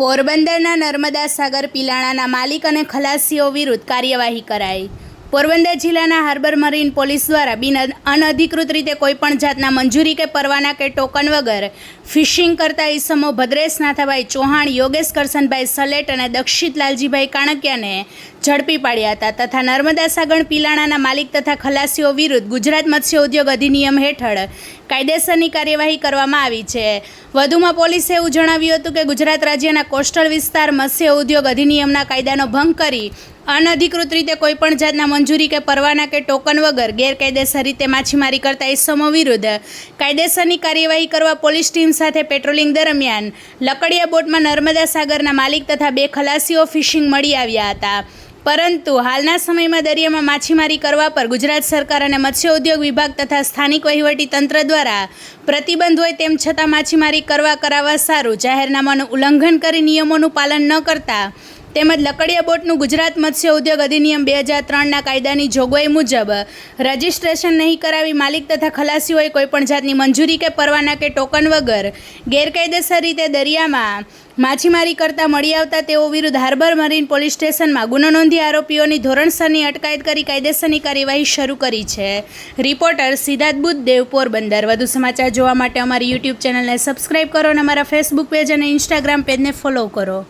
પોરબંદરના નર્મદા સાગર પિલાણાના માલિક અને ખલાસીઓ વિરુદ્ધ કાર્યવાહી કરાઈ. પોરબંદર જિલ્લાના હાર્બર મરીન પોલીસ દ્વારા બિન અનધિકૃત રીતે કોઈપણ જાતના મંજૂરી કે પરવાના કે ટોકન વગર ફિશિંગ કરતા ઈસમો ભદ્રેશ નાથાભાઈ ચૌહાણ, યોગેશ કરસનભાઈ સલેટ અને દક્ષિત લાલજીભાઈ કાણકિયાને ઝડપી પાડ્યા હતા તથા નર્મદા સાગર પીલાણાના માલિક તથા ખલાસીઓ વિરુદ્ધ ગુજરાત મત્સ્ય ઉદ્યોગ અધિનિયમ હેઠળ કાયદેસરની કાર્યવાહી કરવામાં આવી છે. વધુમાં પોલીસે એવું જણાવ્યું હતું કે ગુજરાત રાજ્યના કોસ્ટલ વિસ્તાર મત્સ્ય ઉદ્યોગ અધિનિયમના કાયદાનો ભંગ કરી અનધિકૃત રીતે કોઈપણ જાતના મંજૂરી કે પરવાના કે ટોકન વગર ગેરકાયદેસર રીતે માછીમારી કરતા ઇસમો વિરુદ્ધ કાયદેસરની કાર્યવાહી કરવા પોલીસ ટીમ સાથે પેટ્રોલિંગ દરમિયાન લકડિયા બોટમાં નર્મદા સાગરના માલિક તથા બે ખલાસીઓ ફિશિંગ મળી આવ્યા હતા. પરંતુ હાલના સમયમાં દરિયામાં માછીમારી કરવા પર ગુજરાત સરકાર અને મત્સ્ય ઉદ્યોગ વિભાગ તથા સ્થાનિક વહીવટી તંત્ર દ્વારા પ્રતિબંધ હોય તેમ છતાં માછીમારી કરવા કરાવવા સારું જાહેરનામાનું ઉલ્લંઘન કરી નિયમોનું પાલન ન કરતા તેમજ લકડિયા બોટનું ગુજરાત મત્સ્ય ઉદ્યોગ અધિનિયમ બે હજાર ત્રણના કાયદાની જોગવાઈ મુજબ રજિસ્ટ્રેશન નહીં કરાવી માલિક તથા ખલાસીઓએ કોઈપણ જાતની મંજૂરી કે પરવાના કે ટોકન વગર ગેરકાયદેસર રીતે દરિયામાં માછીમારી કરતા મળી આવતા તેઓ વિરુદ્ધ હાર્બર મરીન પોલીસ સ્ટેશનમાં ગુનો નોંધી આરોપીઓની ધોરણસરની અટકાયત કરી કાયદેસરની કાર્યવાહી શરૂ કરી છે. રિપોર્ટર સિદ્ધાર્થ દેવપોર પોરબંદર. વધુ સમાચાર જોવા માટે અમારી યુટ્યુબ ચેનલને સબસ્ક્રાઇબ કરો અને અમારા ફેસબુક પેજ અને ઇન્સ્ટાગ્રામ પેજને ફોલો કરો.